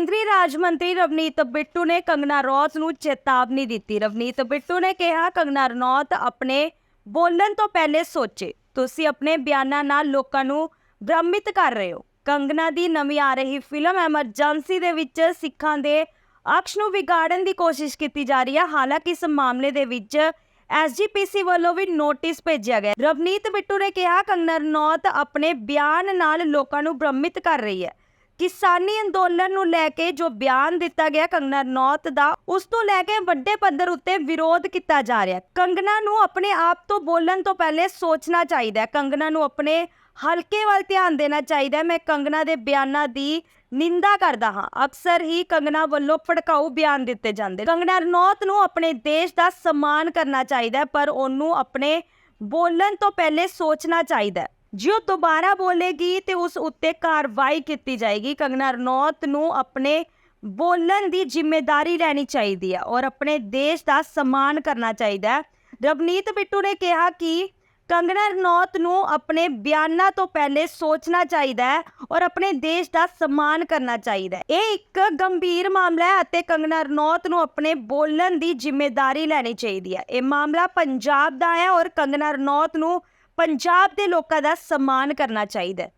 ਕੇਂਦਰੀ ਰਾਜ ਮੰਤਰੀ ਰਵਨੀਤ ਬਿੱਟੂ ਨੇ ਕੰਗਨਾ ਰੌਤ ਨੂੰ ਚੇਤਾਵਨੀ ਦਿੱਤੀ। ਰਵਨੀਤ ਬਿੱਟੂ ਨੇ ਕਿਹਾ, ਕੰਗਨਾ ਰਣੌਤ ਆਪਣੇ ਬੋਲਣ ਤੋਂ ਪਹਿਲੇ ਸੋਚੇ। ਤੁਸੀਂ ਆਪਣੇ ਬਿਆਨਾਂ ਨਾਲ ਲੋਕਾਂ ਨੂੰ ਭ੍ਰਮਿਤ ਕਰ ਰਹੇ ਹੋ। ਕੰਗਨਾ ਦੀ ਨਵੀਂ ਆ ਰਹੀ ਫਿਲਮ ਐਮਰਜੈਂਸੀ ਦੇ ਵਿੱਚ ਸਿੱਖਾਂ ਦੇ ਅਕਸ਼ ਨੂੰ ਵਿਗਾੜਨ ਦੀ ਕੋਸ਼ਿਸ਼ ਕੀਤੀ ਜਾ ਰਹੀ ਹੈ। ਹਾਲਾਂਕਿ ਇਸ ਮਾਮਲੇ ਦੇ ਵਿੱਚ ਐਸਜੀਪੀਸੀ ਵੱਲੋਂ ਵੀ ਨੋਟਿਸ ਭੇਜਿਆ ਗਿਆ ਰਵਨੀਤ ਬਿੱਟੂ ਨੇ ਕਿਹਾ, ਕੰਗਨਾ ਰਣੌਤ ਆਪਣੇ ਬਿਆਨ ਨਾਲ ਲੋਕਾਂ ਨੂੰ ਭ੍ਰਮਿਤ ਕਰ ਰਹੀ ਹੈ। ਕਿਸਾਨੀ ਅੰਦੋਲਨ ਨੂੰ ਲੈ ਕੇ ਜੋ ਬਿਆਨ ਦਿੱਤਾ ਗਿਆ ਕੰਗਨਾ ਰਣੌਤ ਦਾ, ਉਸ ਤੋਂ ਲੈ ਕੇ ਵੱਡੇ ਪੱਧਰ ਉੱਤੇ ਵਿਰੋਧ ਕੀਤਾ ਜਾ ਰਿਹਾ ਹੈ। ਕੰਗਨਾ ਨੂੰ ਆਪਣੇ ਆਪ ਤੋਂ ਬੋਲਣ ਤੋਂ ਪਹਿਲੇ ਸੋਚਣਾ ਚਾਹੀਦਾ ਹੈ। ਕੰਗਨਾ ਨੂੰ ਆਪਣੇ ਹਲਕੇ ਵੱਲ ਧਿਆਨ ਦੇਣਾ ਚਾਹੀਦਾ ਮੈਂ ਕੰਗਨਾ ਦੇ ਬਿਆਨਾਂ ਦੀ ਨਿੰਦਾ ਕਰਦਾ ਹਾਂ। ਅਕਸਰ ਹੀ ਕੰਗਨਾ ਵੱਲੋਂ ਭੜਕਾਊ ਬਿਆਨ ਦਿੱਤੇ ਜਾਂਦੇ ਕੰਗਨਾ ਰਣੌਤ ਨੂੰ ਆਪਣੇ ਦੇਸ਼ ਦਾ ਸਨਮਾਨ ਕਰਨਾ ਚਾਹੀਦਾ ਪਰ ਉਹਨੂੰ ਆਪਣੇ ਬੋਲਣ ਤੋਂ ਪਹਿਲੇ ਸੋਚਣਾ ਚਾਹੀਦਾ ਜੇ ਉਹ ਦੁਬਾਰਾ ਬੋਲੇਗੀ ਤੇ ਉਸ ਉੱਤੇ ਕਾਰਵਾਈ ਕੀਤੀ ਜਾਏਗੀ, ਕੰਗਨਾ ਰਣੌਤ ਨੂੰ ਆਪਣੇ ਬੋਲਣ ਦੀ ਜ਼ਿੰਮੇਵਾਰੀ ਲੈਣੀ ਚਾਹੀਦੀ ਹੈ ਔਰ ਆਪਣੇ ਦੇਸ਼ ਦਾ ਸਨਮਾਨ ਕਰਨਾ ਚਾਹੀਦਾ ਹੈ। ਰਵਨੀਤ ਬਿੱਟੂ ਨੇ ਕਿਹਾ ਕਿ ਕੰਗਨਾ ਰਣੌਤ ਨੂੰ ਆਪਣੇ ਬਿਆਨਾਂ ਤੋਂ ਪਹਿਲੇ ਸੋਚਣਾ ਚਾਹੀਦਾ ਹੈ ਔਰ ਆਪਣੇ ਦੇਸ਼ ਦਾ ਸਨਮਾਨ ਕਰਨਾ ਚਾਹੀਦਾ ਹੈ। ਇਹ ਇੱਕ ਗੰਭੀਰ ਮਾਮਲਾ ਹੈ ਅਤੇ ਕੰਗਨਾ ਰਣੌਤ ਨੂੰ ਆਪਣੇ ਬੋਲਣ ਦੀ ਜ਼ਿੰਮੇਵਾਰੀ ਲੈਣੀ ਚਾਹੀਦੀ ਹੈ। ਇਹ ਮਾਮਲਾ ਪੰਜਾਬ ਦਾ ਹੈ ਔਰ ਕੰਗਨਾ ਰਣੌਤ ਨੂੰ ਪੰਜਾਬ ਦੇ ਲੋਕਾਂ ਦਾ ਸਨਮਾਨ ਕਰਨਾ ਚਾਹੀਦਾ ਹੈ।